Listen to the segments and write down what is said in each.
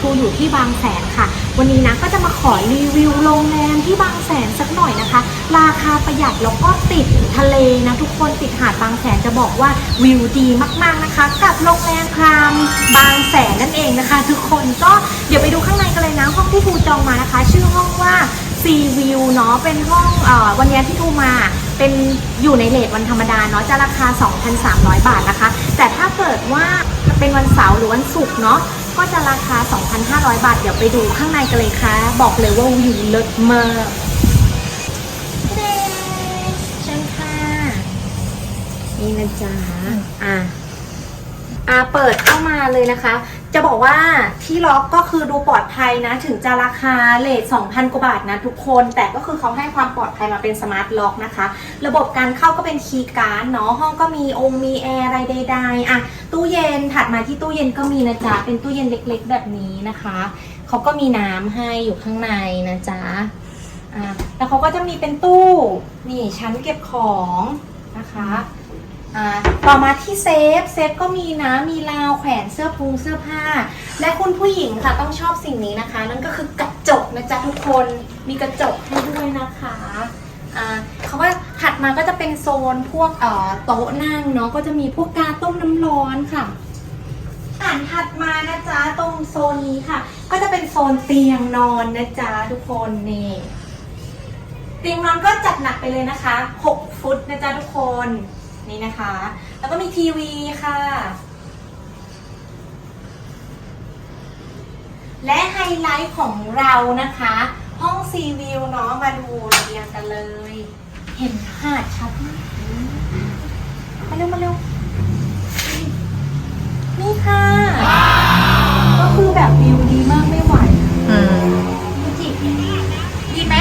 ทูอยู่ที่บางแสนค่ะ วันนี้นะก็จะมาขอรีวิวโรงแรมที่บางแสนสักหน่อยนะคะ ราคาประหยัดแล้วก็ติดทะเลนะทุกคนติดหาดบางแสนจะบอกว่าวิวดีมากๆนะคะ กับโรงแรมครามบางแสนนั่นเองนะคะ ทุกคนก็เดี๋ยวไปดูข้างในกันเลยนะห้องที่ทูจองมานะคะ ชื่อห้องว่าซีวิวเนาะเป็นห้องอวันนี้ที่ทูมาเป็นอยู่ในเลทวันธรรมดาเนาะจะราคา 2,300 บาทนะคะ แต่ถ้าเกิดว่าเป็นวันเสาร์หรือวันศุกร์เนาะ ก็จะราคา 2,500 บาท เดี๋ยวไปดูข้างในกันเลยค่ะ บอกเลยว่าวิวเลิศมากเชิญค่ะ นี่นะจ๊ะ อะ อ่าเปิดเข้ามาเลยนะคะ จะบอกว่าที่ล็อกก็คือดูปลอดภัยนะ ถึงจะราคาเลท2,000 กว่าบาทนะทุกคน แต่ก็คือเขาให้ความปลอดภัยมาเป็นสมาร์ทล็อกนะคะ ระบบการเข้าก็เป็นคีย์การ์ดเนาะ ห้องก็มีองค์มีแอร์อะไรใดๆอะตู้เย็นถัดมาที่ตู้เย็นก็มีนะจ๊ะ เป็นตู้เย็นเล็กๆ แบบนี้นะคะ เขาก็มีน้ำให้อยู่ข้างในนะจ๊ะอะแล้วเขาก็จะมีเป็นตู้ นี่ชั้นเก็บของนะคะ ต่อมาที่เซฟ เซฟก็มีนะมีราวแขวนเสื้อพุงเสื้อผ้า และคุณผู้หญิงค่ะต้องชอบสิ่งนี้นะคะ นั่นก็คือกระจกนะจ๊ะทุกคนมีกระจกให้ด้วยนะคะเขาว่าถัดมาก็จะเป็นโซนพวกโต๊ะนั่งเนาะก็จะมีพวกกาต้มน้ำร้อนค่ะอ่านถัดมานะจ๊ะตรงโซนนี้ค่ะ ก็จะเป็นโซนเตียงนอนนะจ๊ะทุกคนนี่เตียงนอนก็จัดหนักไปเลยนะคะ 6 ฟุตนะจ๊ะทุกคน นี่นะคะ แล้วก็มีทีวีค่ะ และไฮไลท์ของเรานะคะ ห้องซีวิวเนาะมาดูระเบียงกันเลย เห็นหาดชัดมากมาเร็วมาเร็วนี่ค่ะ ก็คือแบบวิวดีมากไม่ไหวอืมดูจิดีไหม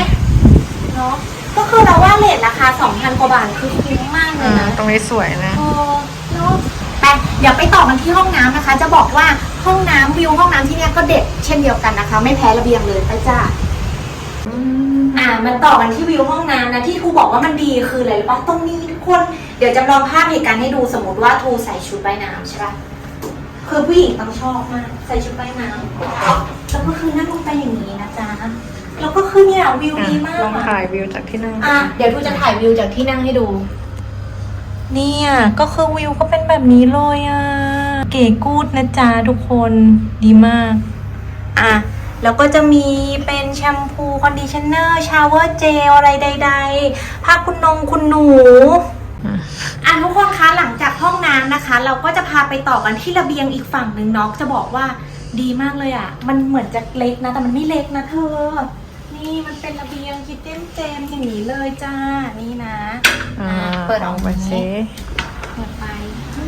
เนาะ ก็คือเราว่าเลทราคา2,000กว่าบาทคือคุ้มมากเลอืยมนะตรงนี้สวยนะเออเนาะไปเดี๋ยวไปต่อกันที่ห้องน้ำนะคะ จะบอกว่าห้องน้ำวิวห้องน้ำที่เนี่ยก็เด็ดเช่นเดียวกันนะคะ ไม่แพ้ระเบียงเลยไปจ้า อ่ามันต่อกันที่วิวห้องน้ำนะที่ครูบอกว่ามันดีคืออะไรรู้ปะตรงนี้ทุกคนเดี๋ยวจำลองภาพเหตุการณ์ให้ดูสมมติว่าทูใส่ชุดว่ายน้ำใช่ปะคือผู้หญิงต้องชอบมาก ใส่ชุดว่ายน้ำแล้วก็คือนั่งลงไปอย่างนี้นะจ๊ะ แล้วก็คือเนี่ยวิวดีมากลองอะถ่ายวิวจากที่นั่งอะเดี๋ยวทูจะถ่ายวิวจากที่นั่งให้ดู เนี่ยก็คือวิวก็เป็นแบบนี้เลยอะ เก๋กูดนะจ๊ะทุกคนดีมาก อะแล้วก็จะมีเป็นแชมพูคอนดิชเนอร์ชาวเวอร์เจลอะไรใด ๆผ้าคุณนงคุณหนูอืมอะทุกคนคะหลังจากห้องน้ำนะคะ เราก็จะพาไปต่อกันที่ระเบียงอีกฝั่งหนึ่งเนาะจะบอกว่าดีมากเลยอะ มันเหมือนจะเล็กนะ แต่มันไม่เล็กนะเธอ นี่มันเป็นระเบียงคิดเต็มเจมอย่างนี้เลยจ้า นี่นะอ่าเปิดอลออกงไปซิเปิดไปโอ้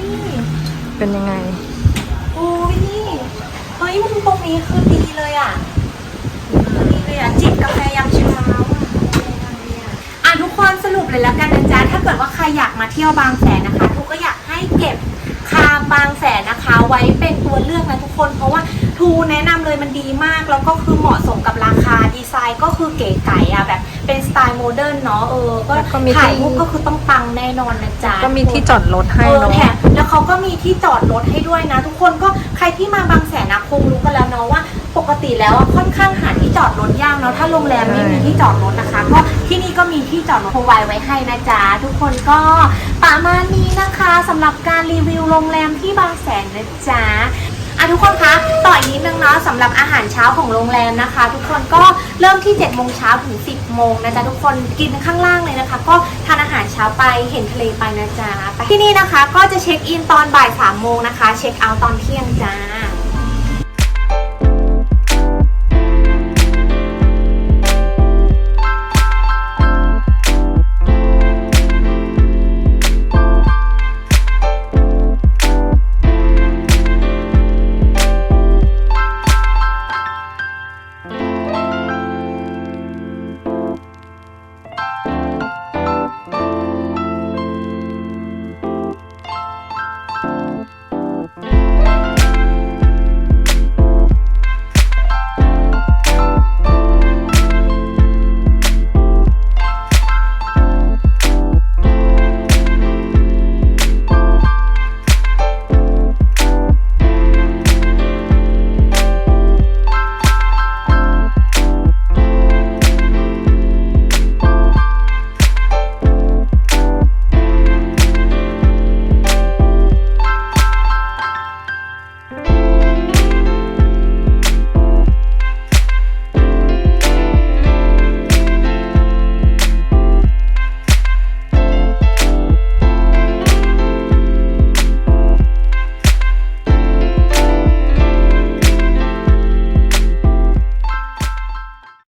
ยเป็นยังไง โอ้ยนี่เฮ้ยมุมตรงนี้คือดีเลยอะดีเลยอะจิบกาแฟยามเช้าอะอะทุกคนสรุปเลยแล้วกันนะจ๊ะถ้าเกิดว่าใครอยากมาเที่ยวบางแสนนะคะทุกก็อยากให้เก็บคามบางแสนนะคะ ไว้เป็นตัวเลือกนะทุกคนเพราะว่า ทูแนะนำเลยมันดีมากแล้วก็คือเหมาะสมกับราคาดีไซน์ก็คือเก๋ไก๋อะแบบเป็นสไตล์โมเดิร์นเนาะเออก็แล้วก็มีถ่ายที่ รูปก็คือต้องปังแน่นอนนะจ๊ะก็มีที่จอดรถให้เออเนาะ แถมแล้วเขาก็มีที่จอดรถให้ด้วยนะ ทุกคนก็ใครที่มาบางแสนนะคงรู้กันแล้วเนาะว่าปกติแล้วอะค่อนข้างหาที่จอดรถยากเนาะถ้าโรงแรมไม่มีที่จอดรถนะคะก็ที่นี่ก็มีที่จอดรถพไว้ไว้ให้นะจ๊ะทุกคนก็ประมาณนี้นะคะสำหรับการรีวิวโรงแรมที่บางแสนนะจ๊ะ อะทุกคนคะต่ออีกนิดนึงเนาะสำหรับอาหารเช้าของโรงแรมนะคะ ทุกคนก็เริ่มที่7โมงเช้าถึง 10โมงนะจ๊ะทุกคนกินข้างล่างเลยนะคะ ก็ทานอาหารเช้าไปเห็นทะเลไปนะจ๊ะที่นี่นะคะก็จะเช็คอินตอนบ่าย3โมงนะคะ เช็คเอาท์ตอนเที่ยงจ้า